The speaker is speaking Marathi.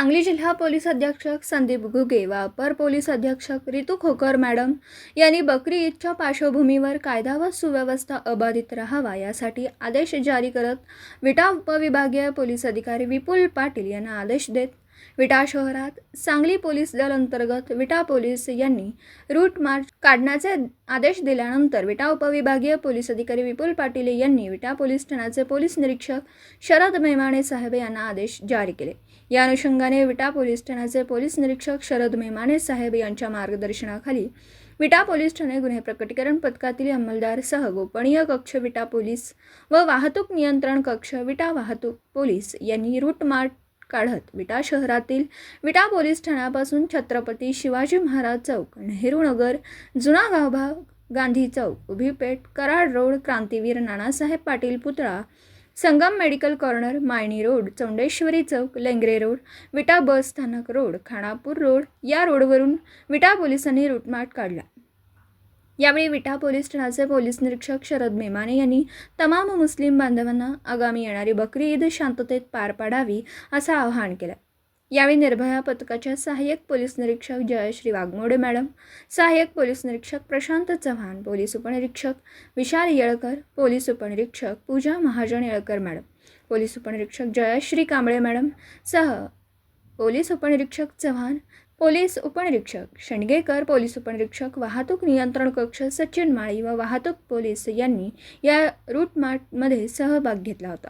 सांगली जिल्हा पोलीस अधीक्षक संदीप घुगे व अपर पोलीस अधीक्षक रितू खोकर मॅडम यांनी बकरी ईदच्या पार्श्वभूमीवर कायदा व सुव्यवस्था अबाधित राहावा यासाठी आदेश जारी करत विटा उपविभागीय पोलीस अधिकारी विपुल पाटील यांना आदेश देत विटा शहरात सांगली पोलीस दल अंतर्गत विटा पोलीस यांनी रूट मार्च काढण्याचे आदेश दिल्यानंतर विटा उपविभागीय पोलीस अधिकारी विपुल पाटील यांनी विटा पोलीस ठाण्याचे पोलीस निरीक्षक शरद मेमाणे साहेब यांना आदेश जारी केले. या अनुषंगाने विटा पोलीस ठाण्याचे पोलीस निरीक्षक शरद मेमाणे साहेब यांच्या मार्गदर्शनाखाली विटा पोलीस ठाणे गुन्हे प्रकटीकरण पथकातील अंमलदारसह गोपनीय कक्ष विटा पोलीस व वाहतूक नियंत्रण कक्ष विटा वाहतूक पोलीस यांनी रूट मार्च काढत. विटा शहरातील विटा पोलीस ठाण्यापासून छत्रपती शिवाजी महाराज चौक नेहरू नगर जुना गावभाग गांधी चौक उभीपेठ कराड रोड क्रांतीवीर नानासाहेब पाटील पुतळा Sangam medical corner Mayani road Chaundeshwari चौक लेंगरे रोड विटा बस स्थानक रोड खानापूर रोड या रोडवरून विटा पोलिसांनी रूटमार्ट काढला. यावेळी विटा पोलीस ठाण्याचे पोलीस निरीक्षक शरद मेमाने यांनी तमाम मुस्लिम बांधवांना आगामी येणारी बकरी ईद शांततेत पार पाडावी असं आवाहन केलं. यावेळी निर्भया पथकाच्या सहाय्यक पोलीस निरीक्षक जयश्री वाघमोडे मॅडम सहाय्यक पोलीस निरीक्षक प्रशांत चव्हाण पोलीस उपनिरीक्षक विशाल येळकर पोलीस उपनिरीक्षक पूजा महाजन येळकर मॅडम पोलीस उपनिरीक्षक जयश्री कांबळे मॅडम सह पोलीस उपनिरीक्षक चव्हाण पोलीस उपनिरीक्षक शणगेकर पोलीस उपनिरीक्षक वाहतूक नियंत्रण कक्ष सचिन माळी व वाहतूक पोलीस यांनी या रूट मार्टमध्ये सहभाग घेतला होता.